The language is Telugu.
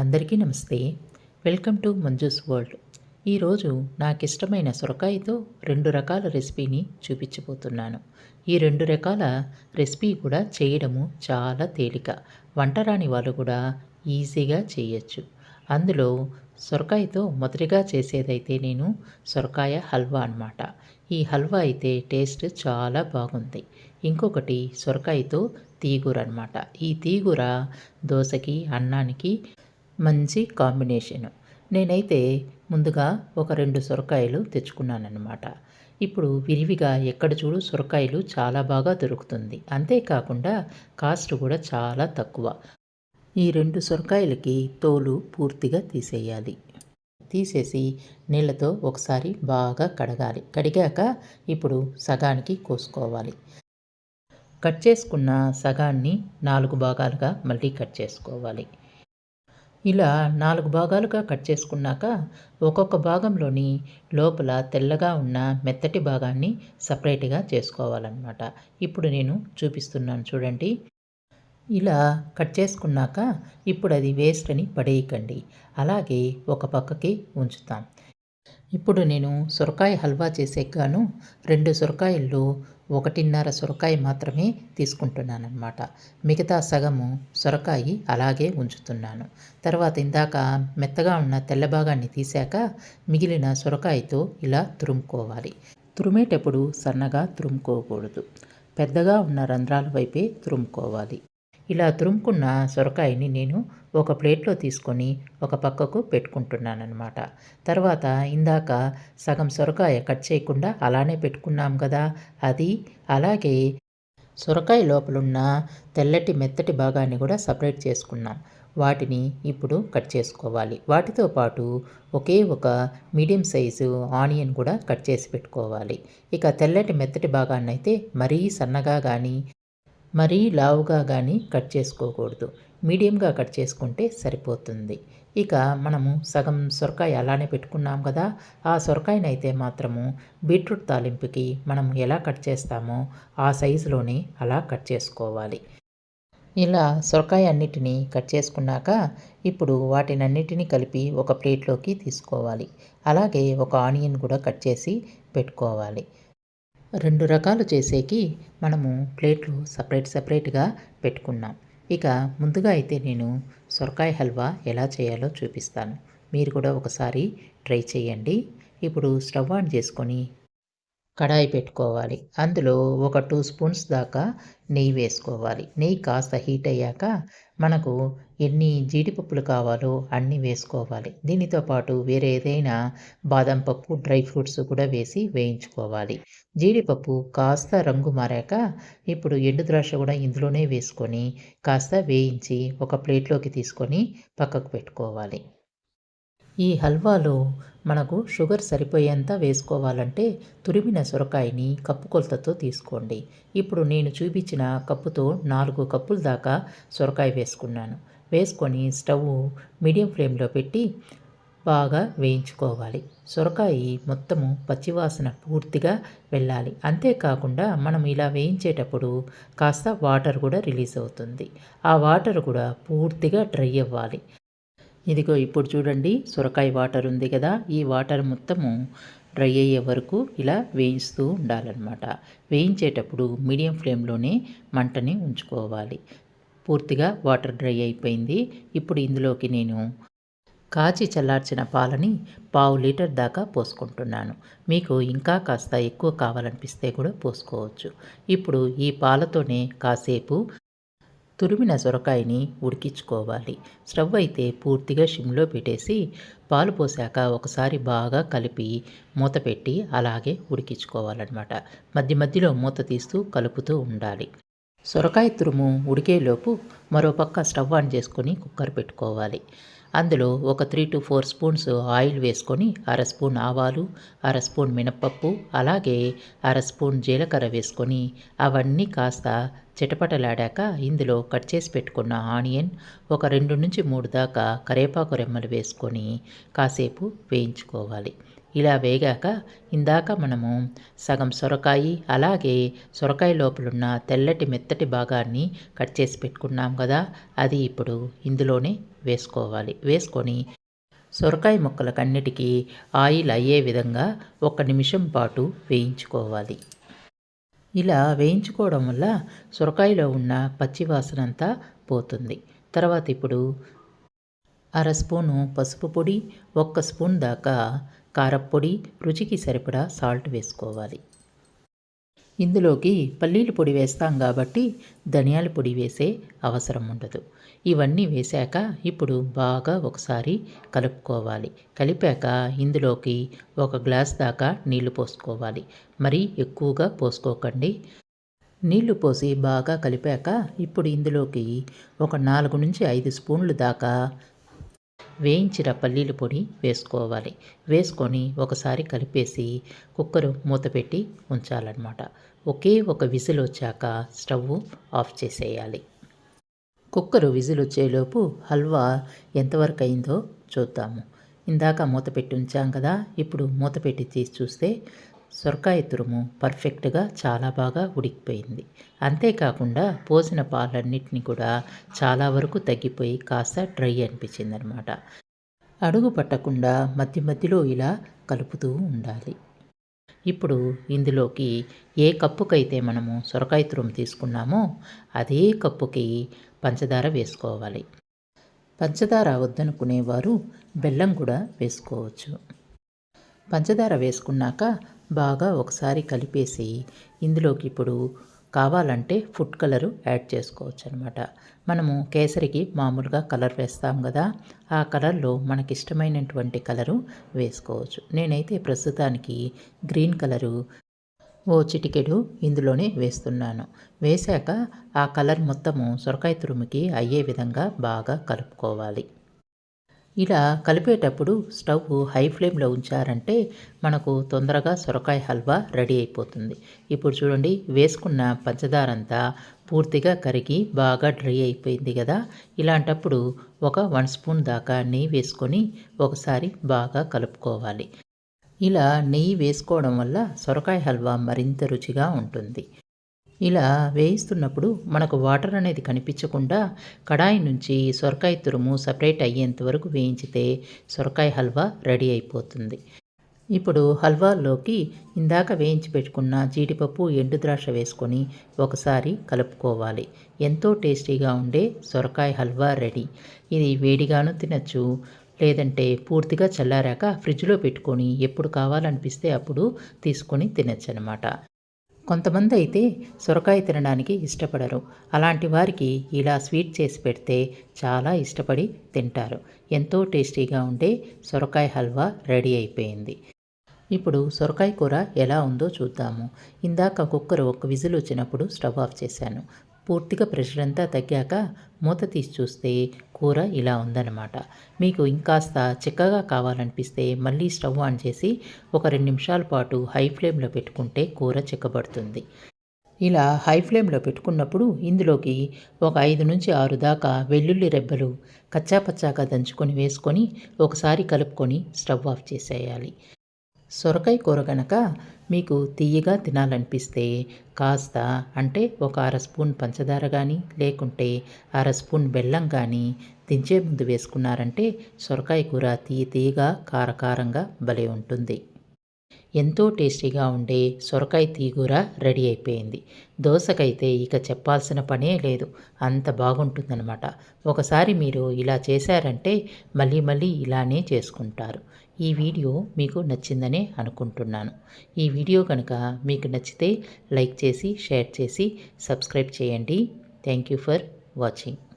అందరికీ నమస్తే. Welcome to Manju's world. ఈరోజు నాకు ఇష్టమైన సొరకాయతో రెండు రకాల రెసిపీని చూపించబోతున్నాను. ఈ రెండు రకాల రెసిపీ కూడా చేయడము చాలా తేలిక. వంట రాని వాళ్ళు కూడా ఈజీగా చేయొచ్చు. అందులో సొరకాయతో మొదటిగా చేసేదైతే నేను సొరకాయ హల్వా అన్నమాట. ఈ హల్వా అయితే టేస్ట్ చాలా బాగుంది. ఇంకొకటి సొరకాయతో తీగూర అనమాట ఈ తీగూర దోశకి అన్నానికి మంచి కాంబినేషన్. నేనైతే ముందుగా ఒక రెండు సొరకాయలు తెచ్చుకున్నానన్నమాట. ఇప్పుడు విరివిగా ఎక్కడ చూడు సొరకాయలు చాలా బాగా దొరుకుతుంది. అంతేకాకుండా కాస్ట్ కూడా చాలా తక్కువ. ఈ రెండు సొరకాయలకి తోలు పూర్తిగా తీసేయాలి. తీసేసి నీళ్ళతో ఒకసారి బాగా కడగాలి. కడిగాక ఇప్పుడు సగానికి కోసుకోవాలి. కట్ చేసుకున్న సగాన్ని నాలుగు భాగాలుగా మళ్ళీ కట్ చేసుకోవాలి. ఇలా నాలుగు భాగాలుగా కట్ చేసుకున్నాక ఒక్కొక్క భాగంలోని లోపల తెల్లగా ఉన్న మెత్తటి భాగాన్ని సపరేట్గా చేసుకోవాలన్నమాట. ఇప్పుడు నేను చూపిస్తున్నాను చూడండి. ఇలా కట్ చేసుకున్నాక ఇప్పుడు అది వేస్ట్ అని పడేయకండి. అలాగే ఒక పక్కకి ఉంచుతాం. ఇప్పుడు నేను సొరకాయ హల్వా చేసేగాను రెండు సొరకాయల్లో ఒకటిన్నర సొరకాయ మాత్రమే తీసుకుంటున్నానమాట మిగతా సగము సొరకాయ అలాగే ఉంచుతున్నాను. తర్వాత ఇందాక మెత్తగా ఉన్న తెల్ల భాగాన్ని తీశాక మిగిలిన సొరకాయతో ఇలా తురుముకోవాలి. తురిమేటప్పుడు సన్నగా తురుముకోకూడదు. పెద్దగా ఉన్న రంధ్రాల వైపే తురుముకోవాలి. ఇలా తురుముకున్న సొరకాయని నేను ఒక ప్లేట్లో తీసుకొని ఒక పక్కకు పెట్టుకుంటున్నాను అనమాట తర్వాత ఇందాక సగం సొరకాయ కట్ చేయకుండా అలానే పెట్టుకున్నాం కదా అది అలాగే సొరకాయ లోపలున్న తెల్లటి మెత్తటి భాగాన్ని కూడా సపరేట్ చేసుకున్నాం. వాటిని ఇప్పుడు కట్ చేసుకోవాలి. వాటితో పాటు ఒకే ఒక మీడియం సైజు ఆనియన్ కూడా కట్ చేసి పెట్టుకోవాలి. ఇక తెల్లటి మెత్తటి భాగాన్ని అయితే మరీ సన్నగా కానీ మరీ లావుగా కానీ కట్ చేసుకోకూడదు. మీడియంగా కట్ చేసుకుంటే సరిపోతుంది. ఇక మనము సగం సొరకాయ అలానే పెట్టుకున్నాం కదా ఆ సొరకాయనైతే మాత్రము బీట్రూట్ తాలింపుకి మనం ఎలా కట్ చేస్తామో ఆ సైజులోనే అలా కట్ చేసుకోవాలి. ఇలా సొరకాయ అన్నిటినీ కట్ చేసుకున్నాక ఇప్పుడు వాటినన్నిటినీ కలిపి ఒక ప్లేట్లోకి తీసుకోవాలి. అలాగే ఒక ఆనియన్ కూడా కట్ చేసి పెట్టుకోవాలి. రెండు రకాలు చేసేకి మనము ప్లేట్లు సపరేట్ సపరేట్గా పెట్టుకున్నాం. ఇక ముందుగా అయితే నేను సొరకాయ హల్వా ఎలా చేయాలో చూపిస్తాను. మీరు కూడా ఒకసారి ట్రై చేయండి. ఇప్పుడు స్టవ్ ఆన్ చేసుకొని కడాయి పెట్టుకోవాలి. అందులో ఒక టూ స్పూన్స్ దాకా నెయ్యి వేసుకోవాలి. నెయ్యి కాస్త హీట్ అయ్యాక మనకు ఎన్ని జీడిపప్పులు కావాలో అన్నీ వేసుకోవాలి. దీనితో పాటు వేరే ఏదైనా బాదం పప్పు డ్రై ఫ్రూట్స్ కూడా వేసి వేయించుకోవాలి. జీడిపప్పు కాస్త రంగు మారాక ఇప్పుడు ఎండు ద్రాక్ష కూడా ఇందులోనే వేసుకొని కాస్త వేయించి ఒక ప్లేట్లోకి తీసుకొని పక్కకు పెట్టుకోవాలి. ఈ హల్వాలో మనకు షుగర్ సరిపోయేంత వేసుకోవాలంటే తురిమిన సొరకాయని కప్పు కొలతతో తీసుకోండి. ఇప్పుడు నేను చూపించిన కప్పుతో నాలుగు కప్పుల దాకా సొరకాయ వేసుకున్నాను. వేసుకొని స్టవ్ మీడియం ఫ్లేమ్లో పెట్టి బాగా వేయించుకోవాలి. సొరకాయ మొత్తము పచ్చివాసన పూర్తిగా వెళ్ళాలి. అంతేకాకుండా మనం ఇలా వేయించేటప్పుడు కాస్త వాటర్ కూడా రిలీజ్ అవుతుంది. ఆ వాటర్ కూడా పూర్తిగా డ్రై అవ్వాలి. ఇదిగో ఇప్పుడు చూడండి సొరకాయ వాటర్ ఉంది కదా ఈ వాటర్ మొత్తము డ్రై అయ్యే వరకు ఇలా వేయిస్తూ ఉండాలన్నమాట. వేయించేటప్పుడు మీడియం ఫ్లేమ్లోనే మంటని ఉంచుకోవాలి. పూర్తిగా వాటర్ డ్రై అయిపోయింది. ఇప్పుడు ఇందులోకి నేను కాచి చల్లార్చిన పాలని పావు లీటర్ దాకా పోసుకుంటున్నాను. మీకు ఇంకా కాస్త ఎక్కువ కావాలనిపిస్తే కూడా పోసుకోవచ్చు. ఇప్పుడు ఈ పాలతోనే కాసేపు తురిమిన సొరకాయని ఉడికించుకోవాలి. స్టవ్ అయితే పూర్తిగా షిమ్లో పెట్టేసి పాలు పోసాక ఒకసారి బాగా కలిపి మూత పెట్టి అలాగే ఉడికించుకోవాలన్నమాట. మధ్య మధ్యలో మూత తీస్తూ కలుపుతూ ఉండాలి. సొరకాయ తురుము ఉడికేలోపు మరోపక్క స్టవ్ ఆన్ చేసుకొని కుక్కర్ పెట్టుకోవాలి. అందులో ఒక three to four spoons oil వేసుకొని అర స్పూన్ ఆవాలు అర స్పూన్ మినప్పప్పు అలాగే అర స్పూన్ జీలకర్ర వేసుకొని అవన్నీ కాస్త చిటపటలాడాక ఇందులో కట్ చేసి పెట్టుకున్న ఆనియన్ ఒక రెండు నుంచి మూడు దాకా కరేపాకు రెమ్మలు వేసుకొని కాసేపు వేయించుకోవాలి. ఇలా వేగాక ఇందాక మనము సగం సొరకాయి అలాగే సొరకాయ లోపలున్న తెల్లటి మెత్తటి భాగాన్ని కట్ చేసి పెట్టుకున్నాం కదా అది ఇప్పుడు ఇందులోనే వేసుకోవాలి. వేసుకొని సొరకాయ ముక్కలకన్నిటికీ ఆయిల్ అయ్యే విధంగా ఒక నిమిషం పాటు వేయించుకోవాలి. ఇలా వేయించుకోవడం వల్ల సొరకాయలో ఉన్న పచ్చివాసన అంతా పోతుంది. తర్వాత ఇప్పుడు అర స్పూను పసుపు పొడి ఒక్క స్పూన్ దాకా కారప్పొడి రుచికి సరిపడా సాల్ట్ వేసుకోవాలి. ఇందులోకి పల్లీల పొడి వేస్తాం కాబట్టి ధనియాల పొడి వేసే అవసరం ఉండదు. ఇవన్నీ వేశాక ఇప్పుడు బాగా ఒకసారి కలుపుకోవాలి. కలిపాక ఇందులోకి ఒక గ్లాస్ దాకా నీళ్ళు పోసుకోవాలి. మరీ ఎక్కువగా పోసుకోకండి. నీళ్ళు పోసి బాగా కలిపాక ఇప్పుడు ఇందులోకి ఒక నాలుగు నుంచి ఐదు స్పూన్లు దాకా వేయించిన పల్లీల పొడి వేసుకోవాలి. వేసుకొని ఒకసారి కలిపేసి కుక్కర్ మూత పెట్టి ఉంచాలన్నమాట. ఒకే ఒక విజిల్ వచ్చాక స్టవ్ ఆఫ్ చేసేయాలి. కుక్కరు విజిల్ వచ్చేలోపు హల్వా ఎంతవరకు అయిందో చూద్దాము. ఇందాక మూత పెట్టి ఉంచాం కదా ఇప్పుడు మూత పెట్టి తీసి చూస్తే సొరకాయ తురుము పర్ఫెక్ట్గా చాలా బాగా ఉడికిపోయింది. అంతేకాకుండా పోసిన పాలన్నిటిని కూడా చాలా వరకు తగ్గిపోయి కాస్త డ్రై అనిపించింది అనమాట అడుగు పట్టకుండా మధ్య మధ్యలో ఇలా కలుపుతూ ఉండాలి. ఇప్పుడు ఇందులోకి ఏ కప్పుకైతే మనము సొరకాయ తురుము తీసుకున్నామో అదే కప్పుకి పంచదార వేసుకోవాలి. పంచదార వద్దనుకునేవారు బెల్లం కూడా వేసుకోవచ్చు. పంచదార వేసుకున్నాక బాగా ఒకసారి కలిపేసి ఇందులోకి ఇప్పుడు కావాలంటే ఫుడ్ కలరు యాడ్ చేసుకోవచ్చు అనమాట మనము కేసరికి మామూలుగా కలర్ వేస్తాం కదా ఆ కలర్లో మనకి ఇష్టమైనటువంటి కలరు వేసుకోవచ్చు. నేనైతే ప్రస్తుతానికి గ్రీన్ కలరు ఓ చిటికెడు ఇందులోనే వేస్తున్నాను. వేశాక ఆ కలర్ మొత్తము సొరకాయ తురుముకి అయ్యే విధంగా బాగా కలుపుకోవాలి. ఇలా కలిపేటప్పుడు స్టవ్ హై ఫ్లేమ్లో ఉంచారంటే మనకు తొందరగా సొరకాయ హల్వా రెడీ అయిపోతుంది. ఇప్పుడు చూడండి వేసుకున్న పంచదార అంతా పూర్తిగా కరిగి బాగా డ్రై అయిపోయింది కదా. ఇలాంటప్పుడు ఒక వన్ స్పూన్ దాకా నెయ్యి వేసుకొని ఒకసారి బాగా కలుపుకోవాలి. ఇలా నెయ్యి వేసుకోవడం వల్ల సొరకాయ హల్వా మరింత రుచిగా ఉంటుంది. ఇలా వేయిస్తున్నప్పుడు మనకు వాటర్ అనేది కనిపించకుండా కడాయి నుంచి సొరకాయ తురుము సపరేట్ అయ్యేంత వరకు వేయించితే సొరకాయ హల్వా రెడీ అయిపోతుంది. ఇప్పుడు హల్వాలోకి ఇందాక వేయించి పెట్టుకున్న జీడిపప్పు ఎండుద్రాక్ష వేసుకొని ఒకసారి కలుపుకోవాలి. ఎంతో టేస్టీగా ఉండే సొరకాయ హల్వా రెడీ. ఇది వేడిగాను తినచ్చు లేదంటే పూర్తిగా చల్లారాక ఫ్రిడ్జ్లో పెట్టుకొని ఎప్పుడు కావాలనిపిస్తే అప్పుడు తీసుకొని తినచ్చు అనమాట కొంతమంది అయితే సొరకాయ తినడానికి ఇష్టపడరు. అలాంటి వారికి ఇలా స్వీట్ చేసి పెడితే చాలా ఇష్టపడి తింటారు. ఎంతో టేస్టీగా ఉండే సొరకాయ హల్వా రెడీ అయిపోయింది. ఇప్పుడు సొరకాయ కూర ఎలా ఉందో చూద్దాము. ఇందాక కుక్కర్ ఒక విజిల్ వచ్చినప్పుడు స్టవ్ ఆఫ్ చేశాను. పూర్తిగా ప్రెషర్ అంతా తగ్గాక మూత తీసి చూస్తే కూర ఇలా ఉందన్నమాట. మీకు ఇంకాస్త చిక్కగా కావాలనిపిస్తే మళ్ళీ స్టవ్ ఆన్ చేసి ఒక రెండు నిమిషాల పాటు హై ఫ్లేమ్లో పెట్టుకుంటే కూర చిక్కబడుతుంది. ఇలా హై ఫ్లేమ్లో పెట్టుకున్నప్పుడు ఇందులోకి ఒక ఐదు నుంచి ఆరు దాకా వెల్లుల్లి రెబ్బలు కచ్చాపచ్చాగా దంచుకొని వేసుకొని ఒకసారి కలుపుకొని స్టవ్ ఆఫ్ చేసేయాలి. సొరకాయ కూర కనుక మీకు తీయగా తినాలనిపిస్తే కాస్త అంటే ఒక అర స్పూన్ పంచదార కానీ లేకుంటే అర స్పూన్ బెల్లం కానీ దించే ముందు వేసుకున్నారంటే సొరకాయ కూర తీయ తీయగా కారకారంగా భలే ఉంటుంది. ఎంతో టేస్టీగా ఉండే సొరకాయ తీగూర రెడీ అయిపోయింది. దోశకైతే ఇక చెప్పాల్సిన పనే లేదు. అంత బాగుంటుందన్నమాట. ఒకసారి మీరు ఇలా చేశారంటే మళ్ళీ మళ్ళీ ఇలానే చేసుకుంటారు. ఈ వీడియో మీకు నచ్చిందనే అనుకుంటున్నాను. ఈ వీడియో కనుక మీకు నచ్చితే లైక్ చేసి షేర్ చేసి సబ్స్క్రైబ్ చేయండి. Thank you for watching.